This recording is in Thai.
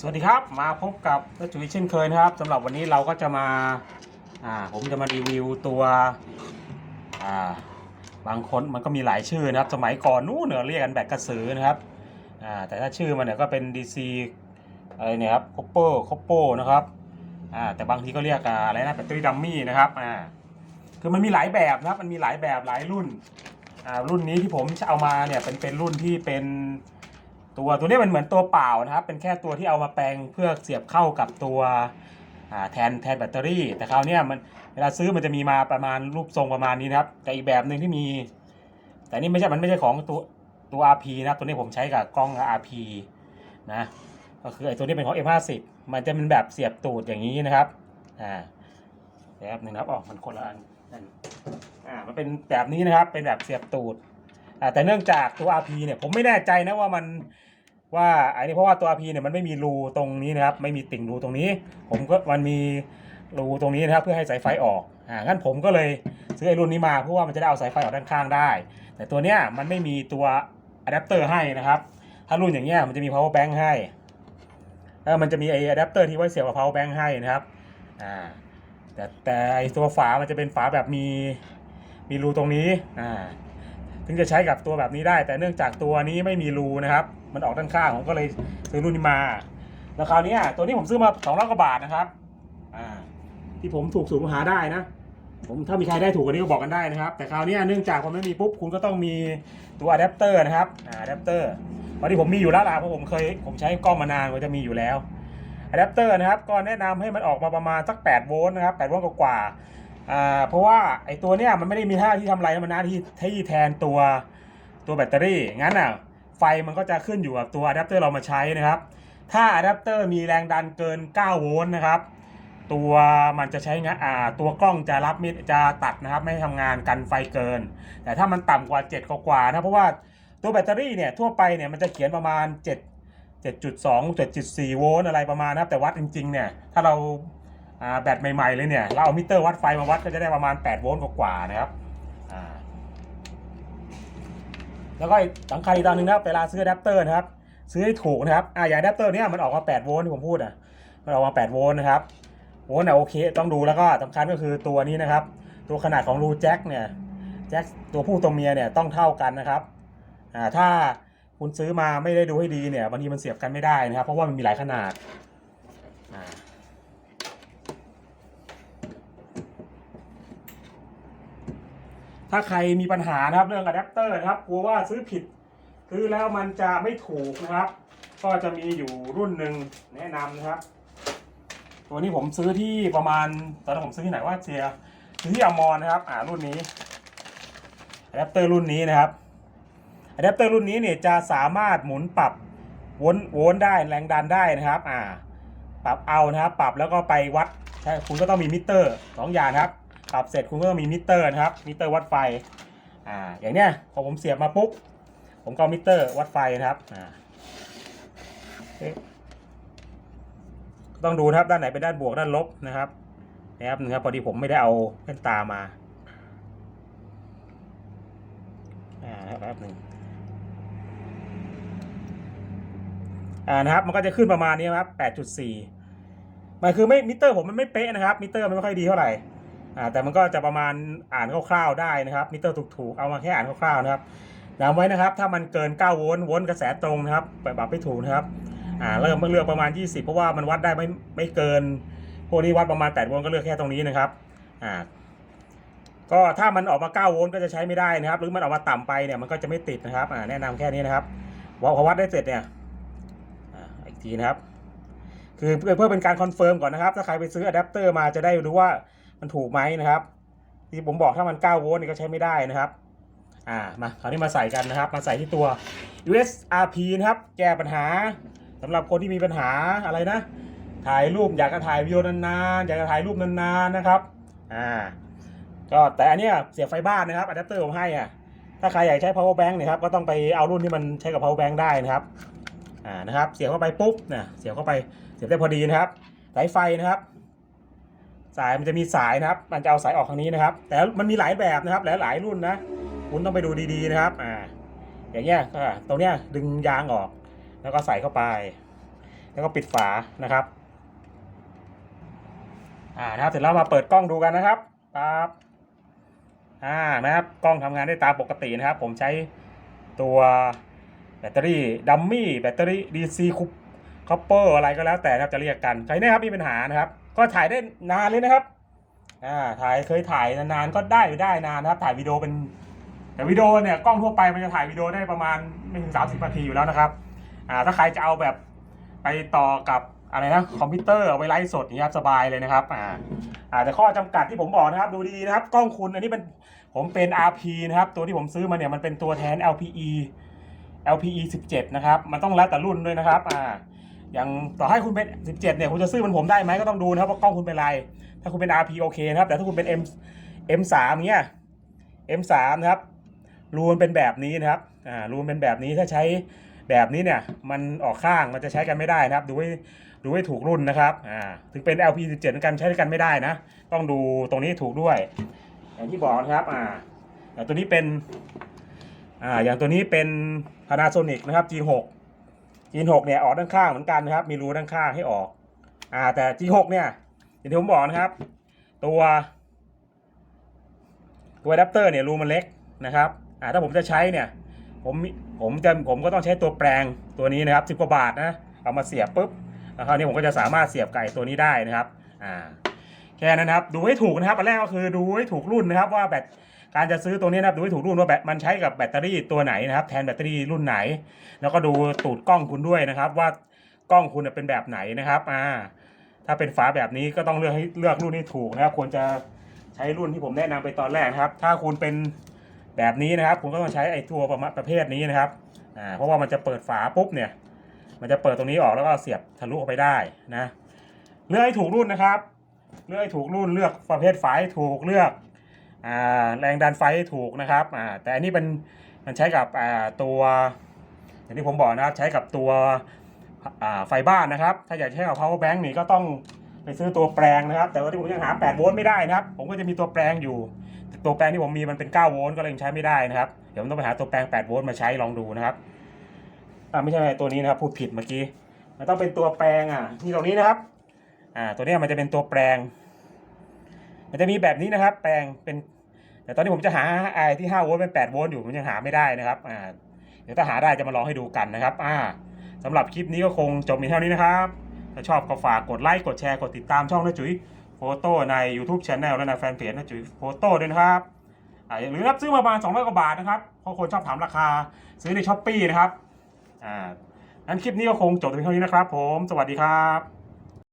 สวัสดีครับมาพบกับนัจุ๋ยเช่นเคยนะครับสำหรับวันนี้เราก็จะมาอ่าผมจะมารีวิวตัวอ่าบางคนมันก็มีหลายชื่อนะครับ สมัยก่อนนู้นเนี่ยเรียกกันแบตกระสือนะครับอ่าแต่ถ้าชื่อมันเนี่ยก็เป็น DC อะไรเนี่ยครับ c o p p e r c o p p o นะครับอ่าแต่บางทีก็เรียกอะไรนะแบตเตอรี่ดัมมี่นะครับอ่าคือมันมีหลายแบบนะครับมันมีหลายแบบหลายรุ่นอ่ารุ่นนี้ที่ผมเอามาเนี่ยเป็นเป็นรุ่นที่เป็น ตัวตัวนี้มันเหมือนตัวเปล่านะครับ เป็นแค่ตัวที่เอามาแปลงเพื่อเสียบเข้ากับตัวแทนแทนแบตเตอรี่ แต่คราวนี้มันเวลาซื้อมันจะมีมาประมาณรูปทรงประมาณนี้นะครับแต่อีกแบบหนึ่งที่มี แต่นี่ไม่ใช่มันไม่ใช่ของตัวตัว RP นะครับตัวนี้ผมใช้กับกล้อง RP นะก็คือไอ้ตัวนี้เป็นของ M50 มันจะเป็นแบบเสียบตูดอย่างนี้นะครับอ่าแบบหนึ่งครับอ๋อมันคนละอันนั่นอ่ามันเป็นแบบนี้นะครับเป็นแบบเสียบตูดอ่าแต่เนื่องจากตัว RP เนี่ยผมไม่แน่ใจนะว่ามัน ว่าไอ้นี่เพราะว่าตัว RP เนี่ยมันไม่มีรูตรงนี้นะครับ ไม่มีติ่งรูตรงนี้ ผมก็มันมีรูตรงนี้นะครับเพื่อให้สายไฟออกอ่างั้นผมก็เลยซื้อไอ้รุ่นนี้มาเพื่อว่ามันจะได้เอาสายไฟออกด้านข้างได้ แต่ตัวเนี้ยมันไม่มีตัวอะแดปเตอร์ให้นะครับ ถ้ารุ่นอย่างเงี้ยมันจะมี power bank ให้แล้วมันจะมีไอ้อะแดปเตอร์ที่ไว้เสียบกับ power bank ให้นะครับอ่าแต่แต่ไอ้ตัวฝามันจะเป็นฝาแบบมีมีรูตรงนี้อ่า ถึงจะใช้กับตัวแบบนี้ได้ แต่เนื่องจากตัวนี้ไม่มีรูนะครับ มันออกด้านข้างผมก็เลยซื้อรุ่นนี้มา แล้วคราวนี้ตัวนี้ผมซื้อมาสองร้อยกว่าบาทนะครับอ่าที่ผมถูกสูงหาได้นะผมถ้ามีใครได้ถูกกว่านี้ก็บอกกันได้นะครับ แต่คราวนี้เนื่องจากมันไม่มีปุ๊บคุณก็ต้องมีตัวอะแดปเตอร์นะครับอะแดปเตอร์พอดีผมมีอยู่แล้วล่ะเพราะผมเคยผมใช้กล้องมานานก็จะมีอยู่แล้วอะแดปเตอร์นะครับก็แนะนำให้มันออกมาประมาณสัก8โวลต์นะครับ8โวลต์กว่า อ่าเพราะว่าไอ้ตัวเนี้ยมันไม่ได้มีหน้าที่ทำอะไรมันหน้าที่ที่แทนตัวตัวแบตเตอรี่งั้นอะไฟมันก็จะขึ้นอยู่กับตัวอะแดปเตอร์เรามาใช้นะครับ ถ้าอะแดปเตอร์มีแรงดันเกิน 9 โวลต์นะครับ ตัวมันจะใช้งานอ่าตัวกล้องจะรับมิดจะตัดนะครับ ไม่ให้ทำงานกันไฟเกิน แต่ถ้ามันต่ำกว่า 7 กว่านะเพราะว่าตัวแบตเตอรี่เนี่ยทั่วไปเนี่ยมันจะเขียนประมาณ 7 7.2 7.4 โวลต์อะไรประมาณนะครับ แต่วัดจริงๆเนี่ยถ้าเรา แบตใหม่ๆเลยเนี่ย เราเอามิเตอร์วัดไฟมาวัดก็จะได้ประมาณ 8 โวลต์กว่าๆนะครับอ่าแล้วก็สำคัญอีกตอนหนึงนะครับเวลาซื้ออะแดปเตอร์นะครับ ซื้อให้ถูกนะครับอ่าอย่างอะแดปเตอร์เนี่ยมันออกมา 8 โวลต์ที่ผมพูดอะมันออกมา 8 โวลต์นะครับโวลต์เนี่ยโอเค ต้องดูแล้วก็สำคัญก็คือตัวนี้นะครับ ตัวขนาดของรูแจ็คเนี่ยแจ็คตัวผู้ตัวเมียเนี่ยต้องเท่ากันนะครับอ่าถ้าคุณซื้อมาไม่ได้ดูให้ดีเนี่ยบางทีมันเสียบกันไม่ได้นะครับ เพราะว่ามันมีหลายขนาดอ่า ถ้าใครมีปัญหานะครับเรื่องอะแดปเตอร์นะครับกลัวว่าซื้อผิดซื้อแล้วมันจะไม่ถูกนะครับ ก็จะมีอยู่รุ่นหนึ่งแนะนำนะครับ ตัวนี้ผมซื้อที่ประมาณตอนนั้นผมซื้อที่ไหนว่าเจียซื้อที่อมรนะครับ อ่ารุ่นนี้อะแดปเตอร์รุ่นนี้นะครับอะแดปเตอร์รุ่นนี้เนี่ยจะสามารถหมุนปรับวนวนได้แรงดันได้นะครับ อ่า ปรับเอานะครับ ปรับแล้วก็ไปวัดใช่คุณก็ต้องมีมิเตอร์สองอย่างนะครับ ปรับเสร็จคุณก็ต้องมีมิเตอร์นะครับ มิเตอร์วัดไฟ อ่า อย่างเนี้ยพอผมเสียบมาปุ๊บ ผมก็มิเตอร์วัดไฟนะครับ อ่าต้องดูครับด้านไหนเป็นด้านบวกด้านลบนะครับนะครับนะครับพอดีผมไม่ได้เอาแว่นตามา อ่านะครับแป๊บหนึ่งอ่านะครับมันก็จะขึ้นประมาณนี้ครับ 8.4 มันคือไม่มิเตอร์ผมมันไม่เป๊ะนะครับ มิเตอร์มันไม่ค่อยดีเท่าไหร่ อ่าแต่มันก็จะประมาณอ่านคร่าวๆได้นะครับมิเตอร์ถูกๆเอามาแค่อ่านคร่าวๆนะครับจำไว้นะครับ ถ้ามันเกิน 9 โวลต์โวลต์กระแสตรงนะครับปรับไม่ถูกนะครับอ่าเริ่มเลือกประมาณ 20 เพราะว่ามันวัดได้ไม่ไม่เกินพวกนี้วัดประมาณ 8 โวลต์ก็เลือกแค่ตรงนี้นะครับอ่าก็ถ้ามันออกมา 9 โวลต์ก็จะใช้ไม่ได้นะครับ หรือมันออกมาต่ำไปเนี่ยมันก็จะไม่ติดนะครับอ่าแนะนำแค่นี้นะครับว่าพอวัดได้เสร็จเนี่ยอ่าอีกทีนะครับ คือเพื่อเพื่อเป็นการคอนเฟิร์มก่อนนะครับ ถ้าใครไปซื้ออะแดปเตอร์มาจะได้รู้ว่า มันถูกไหมนะครับ ที่ผมบอกถ้ามัน9โวลต์นี่ก็ใช้ไม่ได้นะครับ อ่ามาคราวนี้มาใส่กันนะครับ มาใส่ที่ตัว USRP นะครับแก้ปัญหาสำหรับคนที่มีปัญหาอะไรนะ ถ่ายรูปอยากจะถ่ายวิดีโอนานๆอยากจะถ่ายรูปนานๆนะครับอ่าก็แต่อันนี้เสียบไฟบ้านนะครับอะแดปเตอร์ผมให้อะถ้าใครอยากใช้ power bank เนี่ยครับก็ต้องไปเอารุ่นที่มันใช้กับ power bank ได้นะครับอ่านะครับ เสียบเข้าไปปุ๊บเนี่ยเสียบเข้าไปเสียบได้พอดีนะครับสายไฟนะครับ สายมันจะมีสายนะครับ มันจะเอาสายออกทางนี้นะครับ แต่มันมีหลายแบบนะครับ หลายหลายรุ่นนะ คุณต้องไปดูดีๆนะครับ อ่า อย่างเงี้ยก็ตรงเนี้ยดึงยางออก แล้วก็ใส่เข้าไป แล้วก็ปิดฝานะครับ อ่านะครับ เสร็จแล้วมาเปิดกล้องดูกันนะครับปั๊บอ่านะครับ กล้องทำงานได้ตามปกตินะครับ ผมใช้ตัวแบตเตอรี่ดัมมี่แบตเตอรี่ DC คุปคอปเปอร์อะไรก็แล้วแต่นะครับจะเรียกกัน ใครนะครับมีปัญหานะครับ ก็ถ่ายได้นานเลยนะครับอ่าถ่ายเคยถ่ายนานๆก็ได้ได้นานนะครับถ่ายวิดีโอเป็นแต่วิดีโอเนี่ยกล้องทั่วไปมันจะถ่ายวิดีโอได้ประมาณไม่ถึง30นาทีอยู่แล้วนะครับอ่าถ้าใครจะเอาแบบไปต่อกับอะไรนะคอมพิวเตอร์เอาไว้ไลฟ์สดอย่ายครับสบายเลยนะครับอ่าอ่าแต่ข้อจำกัดที่ผมบอกนะครับดูดีๆนะครับกล้องคุณอันนี้เป็นผมเป็น RP นะครับตัวที่ผมซื้อมาเนี่ยมันเป็นตัวแทน LPE LPE 17 นะครับ มันต้องแล้วแต่รุ่นด้วยนะครับ อ่า อย่างต่อให้คุณเป็น 17 เนี่ยคุณจะซื้อเหมันผมได้ไหมก็ต้องดูนะครับว่ากล้องคุณเป็นไร ถ้าคุณเป็น RP โอเคนะครับ แต่ถ้าคุณเป็น M M3 เงี้ย M3 นะครับรูมันเป็นแบบนี้นะครับอ่ารูมันเป็นแบบนี้ถ้าใช้แบบนี้เนี่ยมันออกข้างมันจะใช้กันไม่ได้นะครับ ดูให้ดูให้ถูกรุ่นนะครับอ่าถึงเป็น LP17 เหมือนกันใช้กันไม่ได้นะ ต้องดูตรงนี้ถูกด้วย อย่างที่บอกนะครับอ่าอย่างตัวนี้เป็นอ่าอย่างตัวนี้เป็น Panasonic นะครับ G6 G6 เนี่ยออกด้านข้างเหมือนกันนะครับ มีรูด้านข้างให้ออก อ่า แต่ G6 เนี่ยอย่างที่ผมบอกนะครับ ตัวตัวอะแดปเตอร์เนี่ยรูมันเล็กนะครับ อ่าถ้าผมจะใช้เนี่ย ผมมีผมจะผมก็ต้องใช้ตัวแปลงตัวนี้นะครับสิบกว่าบาทนะเอามาเสียบปุ๊บแล้วคราวนี้ผมก็จะสามารถเสียบไก่ตัวนี้ได้นะครับ อ่าแค่นั้นนะครับ ดูให้ถูกนะครับอันแรกก็คือดูให้ถูกรุ่นนะครับว่าแบต การจะซื้อตัวนี้นะครับดูให้ถูกรุ่นว่าแบตมันใช้กับแบตเตอรี่ตัวไหนนะครับ แทนแบตเตอรี่รุ่นไหน แล้วก็ดูตูดกล้องคุณด้วยนะครับ ว่ากล้องคุณเป็นแบบไหนนะครับอ่าถ้าเป็นฝาแบบนี้ก็ต้องเลือกให้เลือกรุ่นที่ถูกนะครับ ควรจะใช้รุ่นที่ผมแนะนำไปตอนแรกครับ ถ้าคุณเป็นแบบนี้นะครับ คุณก็ต้องใช้ไอ้ตัวประมาณประเภทนี้นะครับอ่าเพราะว่ามันจะเปิดฝาปุ๊บเนี่ย มันจะเปิดตรงนี้ออกแล้วก็เสียบทะลุเข้าไปได้นะเลือกให้ถูกรุ่นนะครับ เลือกให้ถูกรุ่นเลือกประเภทไฟให้ถูกเลือก แรงดันไฟให้ถูกนะครับแต่อันนี้เป็นมันใช้กับตัวอย่างที่ผมบอกนะครับใช้กับตัวไฟบ้านนะครับ ถ้าอยากใช้กับ power bank นี่ก็ต้องไปซื้อตัวแปลงนะครับ แต่ว่าที่ผมยังหา 8 โวลต์ไม่ได้นะครับ ผมก็จะมีตัวแปลงอยู่ ตัวแปลงที่ผมมีมันเป็น 9 โวลต์ก็เลยยังใช้ไม่ได้นะครับ เดี๋ยวผมต้องไปหาตัวแปลง 8 โวลต์มาใช้ลองดูนะครับอ่าไม่ใช่ตัวนี้นะครับพูดผิดเมื่อกี้ มันต้องเป็นตัวแปลงอะที่ตรงนี้นะครับ อ่าตัวนี้มันจะเป็นตัวแปลง มันจะมีแบบนี้นะครับ แปลงเป็น แต่ตอนนี้ผมจะหาไอที่5โวลต์เป็น8โวลต์อยู่ผมยังหาไม่ได้นะครับอ่าเดี๋ยวถ้าหาได้จะมาลองให้ดูกันนะครับ อ่าสำหรับคลิปนี้ก็คงจบเพียงเท่านี้นะครับ ถ้าชอบก็ฝากกดไลค์กดแชร์กดติดตามช่องนะจุ๋ยโฟโต้ใน YouTube Channel และในแฟนเพจนะจุ๋ยโฟโต้ด้วยนะครับอ่าหรือรับซื้อมาประมาณ200กว่าบาทนะครับเพราะคนชอบถามราคาซื้อในช้อปปี้นะครับอ่างั้นคลิปนี้ก็คงจบเพียงเท่านี้นะครับ ผม สวัสดีครับ